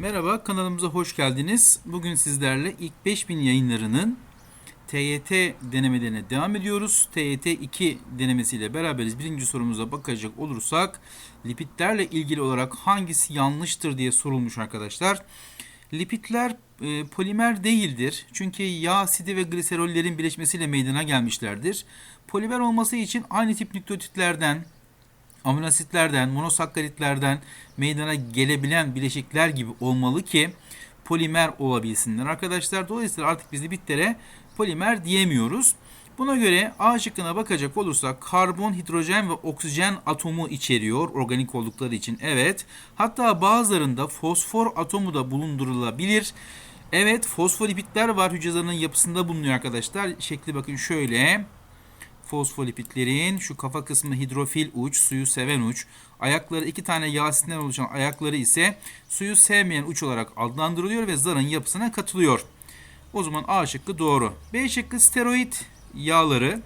Merhaba, kanalımıza hoş geldiniz. Bugün sizlerle ilk 5000 yayınlarının TYT denemelerine devam ediyoruz. TYT 2 denemesiyle beraberiz. Birinci sorumuza bakacak olursak, lipidlerle ilgili olarak hangisi yanlıştır diye sorulmuş arkadaşlar. Lipidler e, polimer değildir. Çünkü yağ asidi ve gliserollerin birleşmesiyle meydana gelmişlerdir. Polimer olması için aynı tip nükleotitlerden, amino asitlerden, monosakkaritlerden meydana gelebilen bileşikler gibi olmalı ki polimer olabilsinler arkadaşlar. Dolayısıyla artık biz lipitlere polimer diyemiyoruz. Buna göre A şıkkına bakacak olursak karbon, hidrojen ve oksijen atomu içeriyor organik oldukları için. Evet. Hatta bazılarında fosfor atomu da bulundurulabilir. Evet fosfolipitler var hücre zarının yapısında bulunuyor arkadaşlar. Şekli bakın şöyle fosfolipitlerin şu kafa kısmı hidrofil uç, suyu seven uç. Ayakları iki tane yağ asitinden oluşan ayakları ise suyu sevmeyen uç olarak adlandırılıyor ve zarın yapısına katılıyor. O zaman A şıkkı doğru. B şıkkı steroid yağları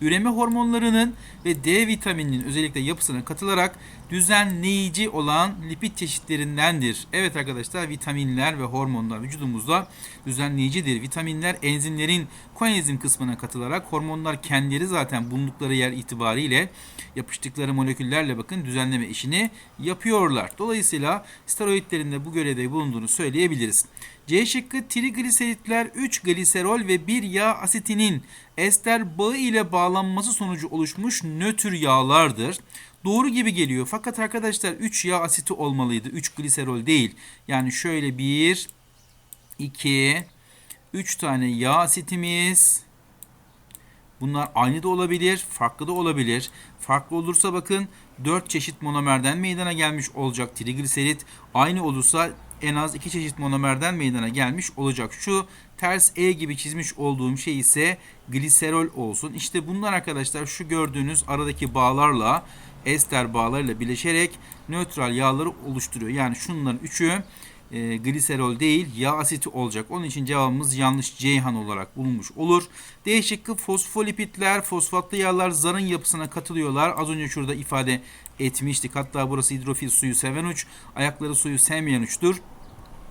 üreme hormonlarının ve D vitamininin özellikle yapısına katılarak düzenleyici olan lipid çeşitlerindendir. Evet arkadaşlar vitaminler ve hormonlar vücudumuzda düzenleyicidir. Vitaminler enzimlerin koenzim kısmına katılarak hormonlar kendileri zaten bulundukları yer itibariyle yapıştıkları moleküllerle bakın düzenleme işini yapıyorlar. Dolayısıyla steroidlerin de bu görevde bulunduğunu söyleyebiliriz. C şıkkı trigliseritler 3 gliserol ve 1 yağ asitinin ester bağı ile bağlanması sonucu oluşmuş nötr yağlardır. Doğru gibi geliyor. Fakat arkadaşlar 3 yağ asiti olmalıydı. 3 gliserol değil. Yani şöyle 1 2 3 tane yağ asitimiz. Bunlar aynı da olabilir, farklı da olabilir. Farklı olursa bakın 4 çeşit monomerden meydana gelmiş olacak trigliserit. Aynı olursa en az 2 çeşit monomerden meydana gelmiş olacak. Şu ters E gibi çizmiş olduğum şey ise gliserol olsun. İşte bunlar arkadaşlar şu gördüğünüz aradaki bağlarla ester bağlarıyla birleşerek nötral yağları oluşturuyor. Yani şunların üçü e, gliserol değil yağ asiti olacak. Onun için cevabımız yanlış Ceyhan olarak bulunmuş olur. D şıkkı fosfolipitler, fosfatlı yağlar zarın yapısına katılıyorlar. Az önce şurada ifade etmiştik. Hatta burası hidrofil suyu seven uç, ayakları suyu sevmeyen uçtur.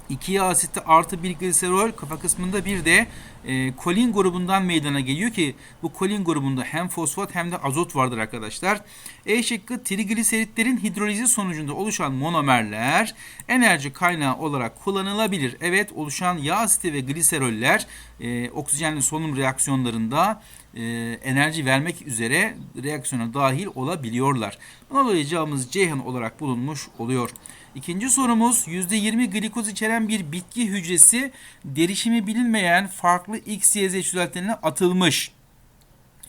2 yağ asiti artı bir gliserol kafa kısmında bir de e, kolin grubundan meydana geliyor ki bu kolin grubunda hem fosfat hem de azot vardır arkadaşlar. E şıkkı trigliseritlerin hidrolizi sonucunda oluşan monomerler enerji kaynağı olarak kullanılabilir. Evet oluşan yağ asiti ve gliseroller e, oksijenli solunum reaksiyonlarında e, enerji vermek üzere reaksiyona dahil olabiliyorlar. Buna dolayı cevabımız Ceyhan olarak bulunmuş oluyor. İkinci sorumuz %20 glikoz içeren bir bitki hücresi derişimi bilinmeyen farklı X, Y, Z çözeltilerine atılmış.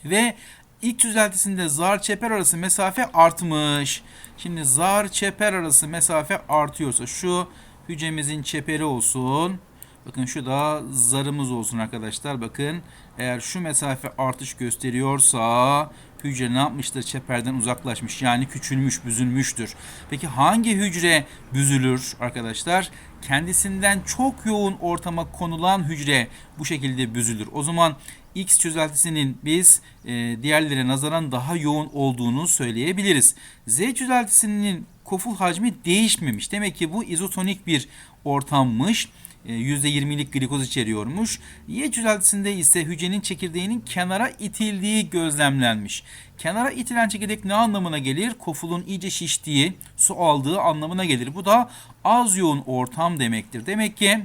Ve ilk çözeltisinde zar çeper arası mesafe artmış. Şimdi zar çeper arası mesafe artıyorsa şu hücremizin çeperi olsun. Bakın şu da zarımız olsun arkadaşlar. Bakın eğer şu mesafe artış gösteriyorsa hücre ne yapmıştır? Çeperden uzaklaşmış. Yani küçülmüş, büzülmüştür. Peki hangi hücre büzülür arkadaşlar? Kendisinden çok yoğun ortama konulan hücre bu şekilde büzülür. O zaman X çözeltisinin biz e, diğerlere nazaran daha yoğun olduğunu söyleyebiliriz. Z çözeltisinin koful hacmi değişmemiş. Demek ki bu izotonik bir ortammış. %20'lik glikoz içeriyormuş. Y çözeltisinde ise hücrenin çekirdeğinin kenara itildiği gözlemlenmiş. Kenara itilen çekirdek ne anlamına gelir? Kofulun iyice şiştiği, su aldığı anlamına gelir. Bu da az yoğun ortam demektir. Demek ki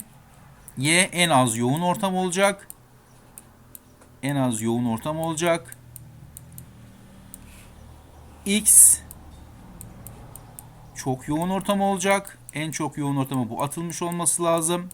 Y en az yoğun ortam olacak. En az yoğun ortam olacak. X çok yoğun ortam olacak. En çok yoğun ortamı bu atılmış olması lazım.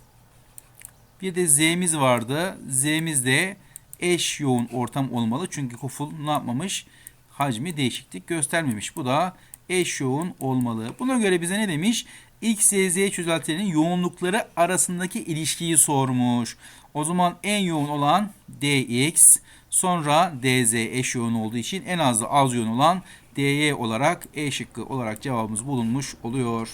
Bir de Z'miz vardı. Z'miz de eş yoğun ortam olmalı. Çünkü koful ne yapmamış? Hacmi değişiklik göstermemiş. Bu da eş yoğun olmalı. Buna göre bize ne demiş? X, Y, Z çözeltilerinin yoğunlukları arasındaki ilişkiyi sormuş. O zaman en yoğun olan DX, sonra DZ eş yoğun olduğu için en az az yoğun olan DY olarak E şıkkı olarak cevabımız bulunmuş oluyor.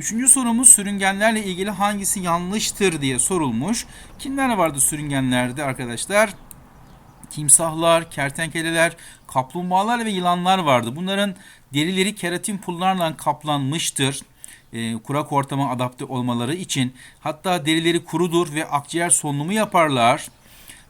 Üçüncü sorumuz sürüngenlerle ilgili hangisi yanlıştır diye sorulmuş. Kimler vardı sürüngenlerde arkadaşlar? Timsahlar, kertenkeleler, kaplumbağalar ve yılanlar vardı. Bunların derileri keratin pullarla kaplanmıştır. e, kurak ortama adapte olmaları için hatta derileri kurudur ve akciğer solunumu yaparlar.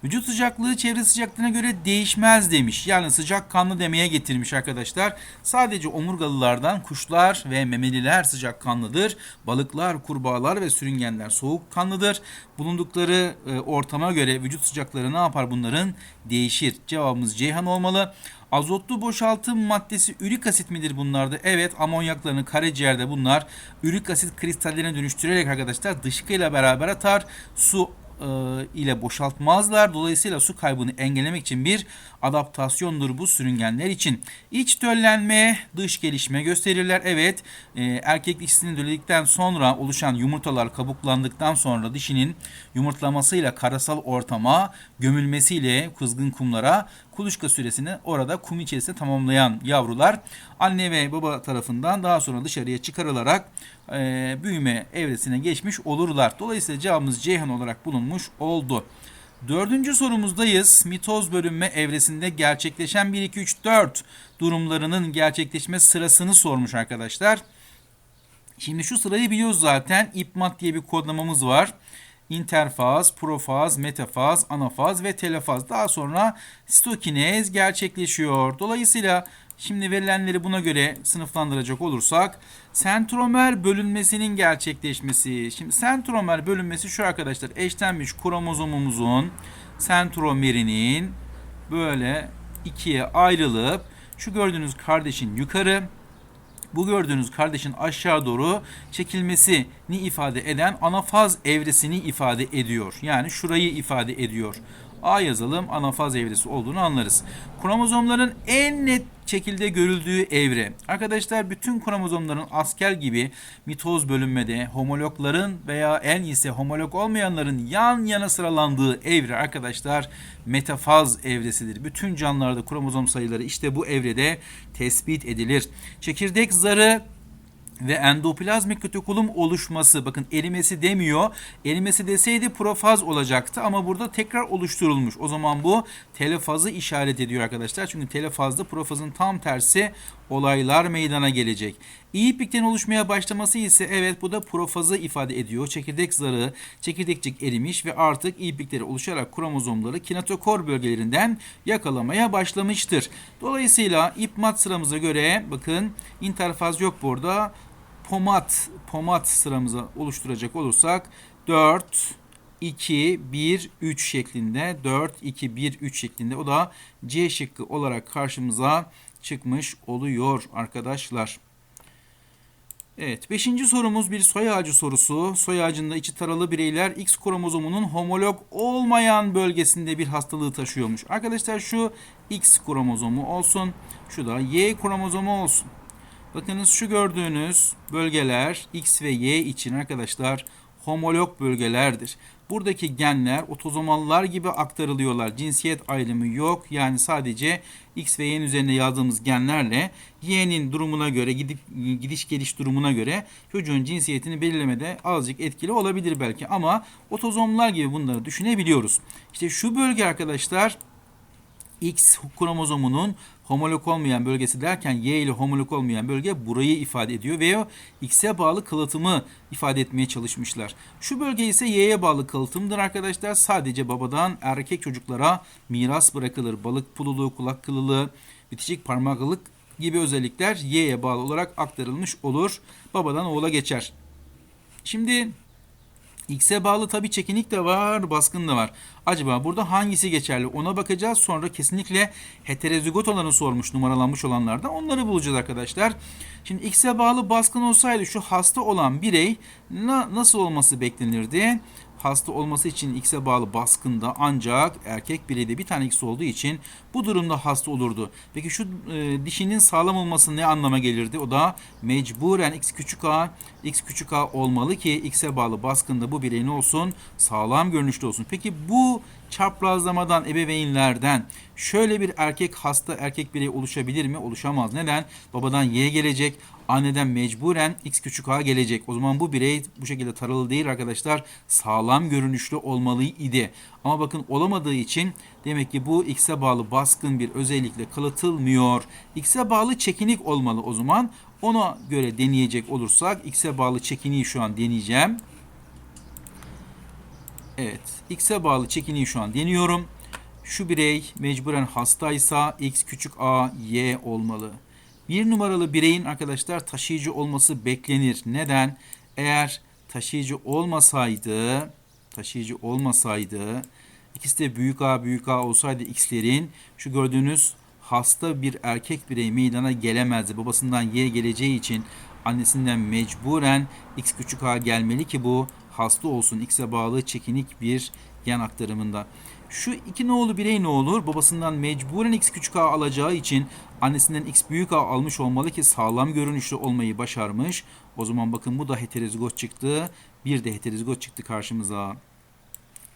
Vücut sıcaklığı çevre sıcaklığına göre değişmez demiş. Yani sıcak kanlı demeye getirmiş arkadaşlar. Sadece omurgalılardan kuşlar ve memeliler sıcak kanlıdır. Balıklar, kurbağalar ve sürüngenler soğuk kanlıdır. Bulundukları e, ortama göre vücut sıcakları ne yapar bunların? Değişir. Cevabımız Ceyhan olmalı. Azotlu boşaltım maddesi ürik asit midir bunlarda? Evet amonyaklarını karaciğerde bunlar ürik asit kristallerine dönüştürerek arkadaşlar dışkıyla beraber atar. Su ile boşaltmazlar. Dolayısıyla su kaybını engellemek için bir adaptasyondur bu sürüngenler için. İç döllenme, dış gelişme gösterirler. Evet, e, erkek dişisini dölledikten sonra oluşan yumurtalar kabuklandıktan sonra dişinin yumurtlamasıyla karasal ortama, gömülmesiyle kızgın kumlara kuluçka süresini orada kum içerisinde tamamlayan yavrular anne ve baba tarafından daha sonra dışarıya çıkarılarak e, büyüme evresine geçmiş olurlar. Dolayısıyla cevabımız Ceyhan olarak bulunmuş oldu. Dördüncü sorumuzdayız. Mitoz bölünme evresinde gerçekleşen 1, 2, 3, 4 durumlarının gerçekleşme sırasını sormuş arkadaşlar. Şimdi şu sırayı biliyoruz zaten. İpmat diye bir kodlamamız var. İnterfaz, profaz, metafaz, anafaz ve telefaz. Daha sonra sitokinez gerçekleşiyor. Dolayısıyla şimdi verilenleri buna göre sınıflandıracak olursak sentromer bölünmesinin gerçekleşmesi. Şimdi sentromer bölünmesi şu arkadaşlar eşlenmiş kromozomumuzun sentromerinin böyle ikiye ayrılıp şu gördüğünüz kardeşin yukarı bu gördüğünüz kardeşin aşağı doğru çekilmesini ifade eden anafaz evresini ifade ediyor. Yani şurayı ifade ediyor. A yazalım anafaz evresi olduğunu anlarız. Kromozomların en net şekilde görüldüğü evre. Arkadaşlar bütün kromozomların asker gibi mitoz bölünmede homologların veya en iyisi homolog olmayanların yan yana sıralandığı evre arkadaşlar metafaz evresidir. Bütün canlılarda kromozom sayıları işte bu evrede tespit edilir. Çekirdek zarı ve endoplazmik retikulum oluşması bakın erimesi demiyor. Erimesi deseydi profaz olacaktı ama burada tekrar oluşturulmuş. O zaman bu telefazı işaret ediyor arkadaşlar. Çünkü telefazda profazın tam tersi olaylar meydana gelecek. İyi iplikten oluşmaya başlaması ise evet bu da profazı ifade ediyor. Çekirdek zarı çekirdekçik erimiş ve artık iyi iplikleri oluşarak kromozomları kinetokor bölgelerinden yakalamaya başlamıştır. Dolayısıyla ipmat sıramıza göre bakın interfaz yok burada pomat pomat sıramızı oluşturacak olursak 4 2 1 3 şeklinde 4 2 1 3 şeklinde o da C şıkkı olarak karşımıza çıkmış oluyor arkadaşlar. Evet, beşinci sorumuz bir soy ağacı sorusu. Soy ağacında içi taralı bireyler X kromozomunun homolog olmayan bölgesinde bir hastalığı taşıyormuş. Arkadaşlar şu X kromozomu olsun, şu da Y kromozomu olsun. Bakınız şu gördüğünüz bölgeler X ve Y için arkadaşlar homolog bölgelerdir. Buradaki genler otozomallar gibi aktarılıyorlar. Cinsiyet ayrımı yok. Yani sadece X ve Y'nin üzerine yazdığımız genlerle Y'nin durumuna göre gidip gidiş geliş durumuna göre çocuğun cinsiyetini belirlemede azıcık etkili olabilir belki ama otozomlar gibi bunları düşünebiliyoruz. İşte şu bölge arkadaşlar X kromozomunun homolog olmayan bölgesi derken Y ile homolog olmayan bölge burayı ifade ediyor ve X'e bağlı kalıtımı ifade etmeye çalışmışlar. Şu bölge ise Y'ye bağlı kalıtımdır arkadaşlar. Sadece babadan erkek çocuklara miras bırakılır. Balık pululuğu, kulak kılılığı, bitişik parmaklılık gibi özellikler Y'ye bağlı olarak aktarılmış olur. Babadan oğula geçer. Şimdi X'e bağlı tabi çekinik de var, baskın da var. Acaba burada hangisi geçerli ona bakacağız. Sonra kesinlikle heterozigot olanı sormuş numaralanmış olanlardan. Onları bulacağız arkadaşlar. Şimdi X'e bağlı baskın olsaydı şu hasta olan birey na nasıl olması beklenirdi? Hasta olması için X'e bağlı baskında ancak erkek bireyde bir tane X olduğu için bu durumda hasta olurdu. Peki şu e, dişinin sağlam olması ne anlama gelirdi? O da mecburen X küçük a, X küçük a olmalı ki X'e bağlı baskında bu birey ne olsun? Sağlam görünüşlü olsun. Peki bu çaprazlamadan ebeveynlerden şöyle bir erkek hasta erkek birey oluşabilir mi? Oluşamaz. Neden? Babadan Y gelecek. anneden mecburen x küçük a gelecek. O zaman bu birey bu şekilde taralı değil arkadaşlar. Sağlam görünüşlü olmalı idi. Ama bakın olamadığı için demek ki bu x'e bağlı baskın bir özellikle kalıtılmıyor. x'e bağlı çekinik olmalı o zaman. Ona göre deneyecek olursak x'e bağlı çekiniği şu an deneyeceğim. Evet. X'e bağlı çekiniği şu an deniyorum. Şu birey mecburen hastaysa x küçük a y olmalı. Bir numaralı bireyin arkadaşlar taşıyıcı olması beklenir. Neden? Eğer taşıyıcı olmasaydı, taşıyıcı olmasaydı, ikisi de büyük A büyük A olsaydı x'lerin şu gördüğünüz hasta bir erkek birey meydana gelemezdi. Babasından Y geleceği için annesinden mecburen x küçük a gelmeli ki bu hasta olsun. X'e bağlı çekinik bir gen aktarımında. Şu iki nolu birey ne olur? Babasından mecburen x küçük a alacağı için annesinden x büyük a almış olmalı ki sağlam görünüşlü olmayı başarmış. O zaman bakın bu da heterozigot çıktı. Bir de heterozigot çıktı karşımıza.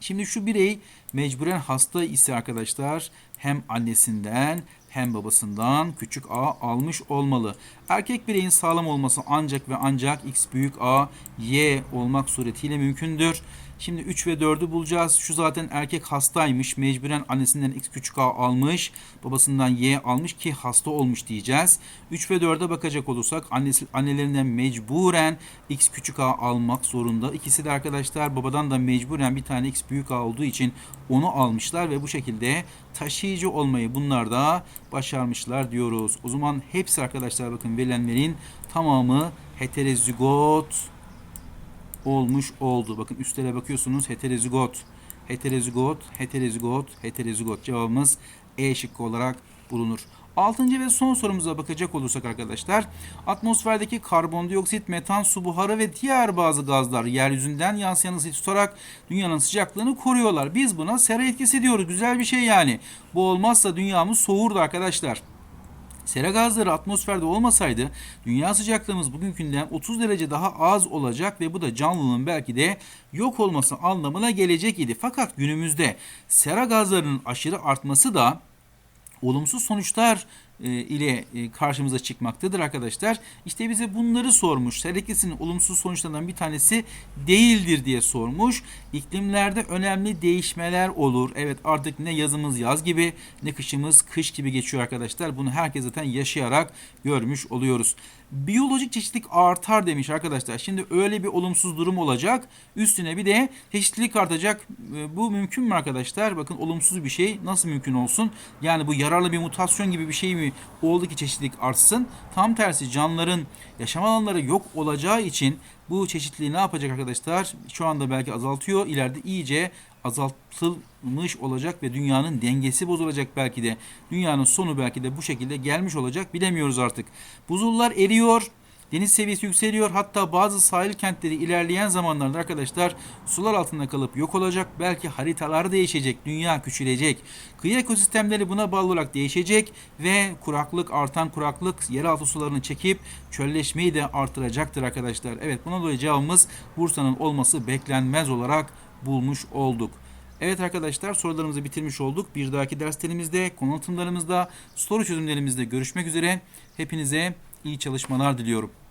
Şimdi şu birey mecburen hasta ise arkadaşlar hem annesinden hem babasından küçük a almış olmalı. Erkek bireyin sağlam olması ancak ve ancak x büyük a y olmak suretiyle mümkündür. Şimdi 3 ve 4'ü bulacağız. Şu zaten erkek hastaymış. Mecburen annesinden x küçük a almış. Babasından y almış ki hasta olmuş diyeceğiz. 3 ve 4'e bakacak olursak annesi, annelerinden mecburen x küçük a almak zorunda. İkisi de arkadaşlar babadan da mecburen bir tane x büyük a olduğu için onu almışlar ve bu şekilde taşıyıcı olmayı bunlar da başarmışlar diyoruz. O zaman hepsi arkadaşlar bakın verilenlerin tamamı heterozigot olmuş oldu. Bakın üstlere bakıyorsunuz heterozigot, heterozigot, heterozigot, heterozigot cevabımız E şıkkı olarak bulunur. Altıncı ve son sorumuza bakacak olursak arkadaşlar atmosferdeki karbondioksit, metan, su buharı ve diğer bazı gazlar yeryüzünden yansıyan ısıyı tutarak dünyanın sıcaklığını koruyorlar. Biz buna sera etkisi diyoruz. Güzel bir şey yani. Bu olmazsa dünyamız soğurdu arkadaşlar. Sera gazları atmosferde olmasaydı dünya sıcaklığımız bugünkünden 30 derece daha az olacak ve bu da canlılığın belki de yok olması anlamına gelecek idi. Fakat günümüzde sera gazlarının aşırı artması da olumsuz sonuçlar ile e, karşımıza çıkmaktadır arkadaşlar. İşte bize bunları sormuş. Selektesinin olumsuz sonuçlarından bir tanesi değildir diye sormuş. İklimlerde önemli değişmeler olur. Evet artık ne yazımız yaz gibi ne kışımız kış gibi geçiyor arkadaşlar. Bunu herkes zaten yaşayarak görmüş oluyoruz. Biyolojik çeşitlilik artar demiş arkadaşlar. Şimdi öyle bir olumsuz durum olacak. Üstüne bir de çeşitlilik artacak. E, Bu mümkün mü arkadaşlar? Bakın olumsuz bir şey nasıl mümkün olsun? Yani bu yararlı bir mutasyon gibi bir şey mi oldu ki çeşitlilik artsın? Tam tersi canlıların yaşam alanları yok olacağı için bu çeşitliliği ne yapacak arkadaşlar? Şu anda belki azaltıyor. İleride iyice azaltılmış olacak ve dünyanın dengesi bozulacak belki de. Dünyanın sonu belki de bu şekilde gelmiş olacak. Bilemiyoruz artık. Buzullar eriyor. Deniz seviyesi yükseliyor. Hatta bazı sahil kentleri ilerleyen zamanlarda arkadaşlar sular altında kalıp yok olacak. Belki haritalar değişecek. Dünya küçülecek. Kıyı ekosistemleri buna bağlı olarak değişecek ve kuraklık, artan kuraklık yeraltı sularını çekip çölleşmeyi de artıracaktır arkadaşlar. Evet buna dolayı cevabımız Bursa'nın olması beklenmez olarak bulmuş olduk. Evet arkadaşlar sorularımızı bitirmiş olduk. Bir dahaki derslerimizde, konu anlatımlarımızda, soru çözümlerimizde görüşmek üzere. Hepinize iyi çalışmalar diliyorum.